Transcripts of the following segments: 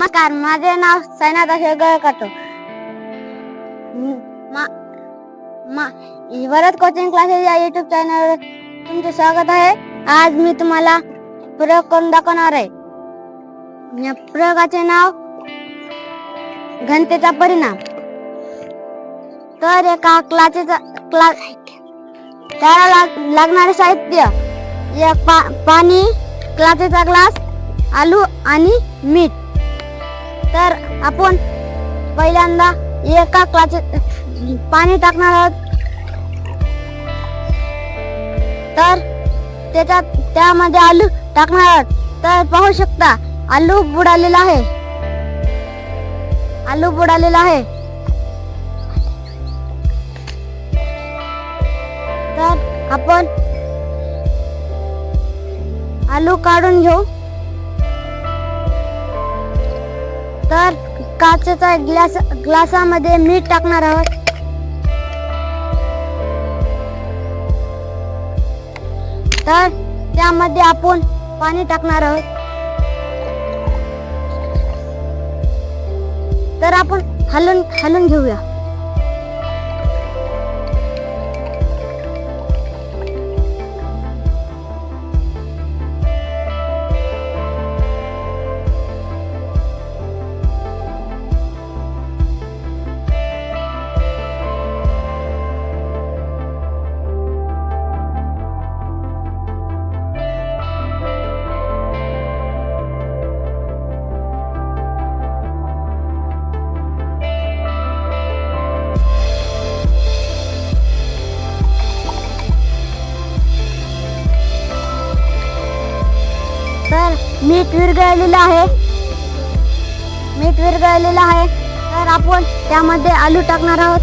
नमस्कार माझे नाव सैनाथ अशोक गळकाटो भरत कोचिंग क्लासेस या युट्यूब चॅनलवर तुमचे स्वागत आहे. आज मी तुम्हाला प्रयोग करून दाखवणार आहे. या प्रयोगाचे नाव घनतेचा परिणाम. तर एका क्लासेचा क्लास त्याला लागणारे साहित्य एक पा पाणी क्लासेचा ग्लास आलू आणि मीठ. तर आपण पहिल्यांदा एका क्लाचे पाणी टाकणार आहोत. तर त्याच्यात त्यामध्ये आलू टाकणार आहोत. तर पाहू शकता आलू बुडालेला आहे. आलू बुडालेला आहे. तर आपण आलू काढून घेऊ. तर काचेचा ग्लास ग्लासामध्ये मीठ टाकणार आहोत. तर त्यामध्ये आपण पाणी टाकणार आहोत. तर आपण हलून हलून घेऊया. तर मीठ विरघळलेलं आहे. मीठ विरघळलेलं आहे. तर आपण त्यामध्ये आलू टाकणार आहोत.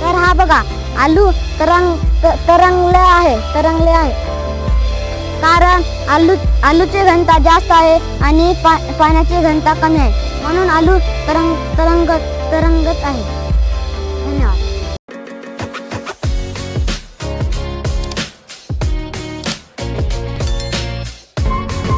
तर हा बघा आलू तरंग तरंगले आहे तरंगले आहे. कारण आलू आलूची घनता जास्त आहे आणि पा पाण्याची घनता कमी आहे. म्हणून आलू तरंग तरंगत तरंगत आहे. धन्यवाद.